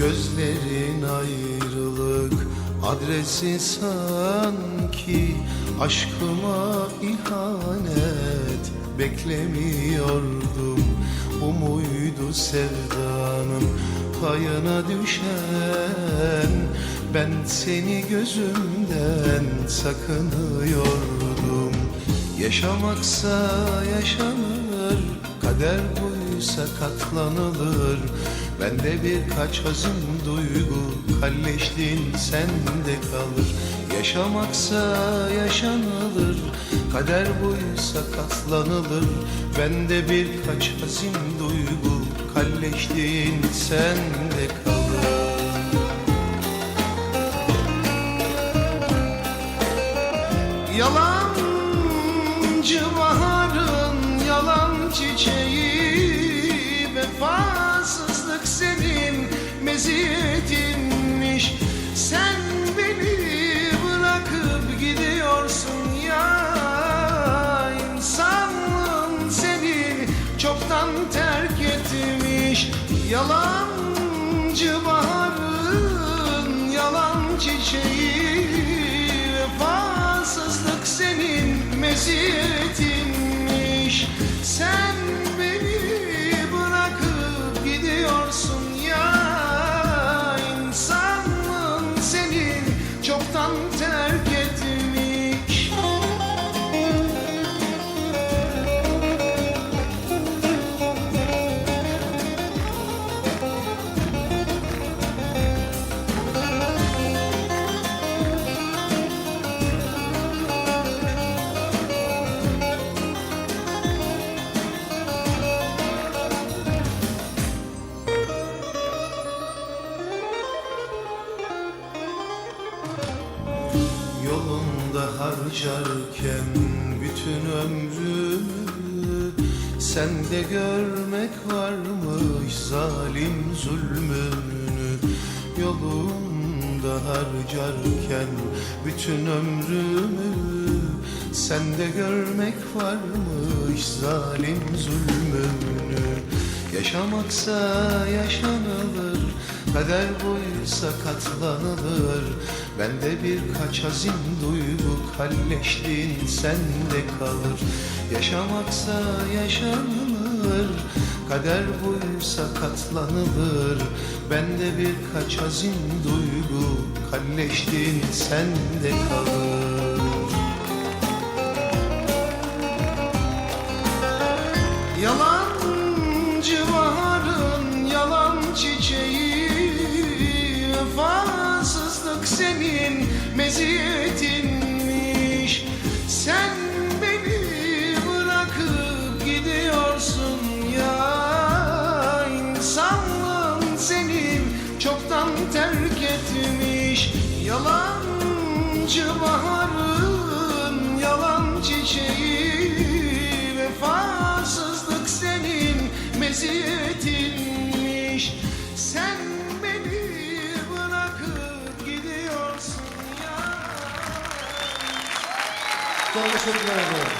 Gözlerin ayrılık adresi sanki Aşkıma ihanet. Beklemiyordum Bu muydu sevdanın payına düşen. Ben seni gözümden sakınıyordum. Yaşamaksa yaşanır Kader buysa katlanılır. Bende birkaç hazım duygu Kalleşliğin sende kalır. Yaşamaksa yaşanılır. Kader buysa katlanılır. Bende birkaç hazim duygu Kalleşliğin sende kalır. Yalancı çoktan terk etmiş Yalancı baharın yalan çiçeği. Vefasızlık senin meziyetinmiş. Sen beni bırakıp gidiyorsun ya. İnsanlığın senin çoktan terk harcarken bütün ömrümü Sende görmek varmış zalim zulmünü Yolunda harcarken bütün ömrümü Sende görmek varmış zalim zulmünü Yaşamaksa yaşanılır Kader buysa katlanılır. Bende birkaç hazin duygu Kalleşliğin sende kalır. Yaşamaksa yaşanılır. Kader buysa katlanılır. Bende birkaç hazin duygu Kalleşliğin sende kalır İnsanlığın senin çoktan terk etmiş. Yalancı baharın yalan çiçeği. Vefasızlık senin meziyetinmiş. Sen beni bırakıp gidiyorsun ya. Efendim.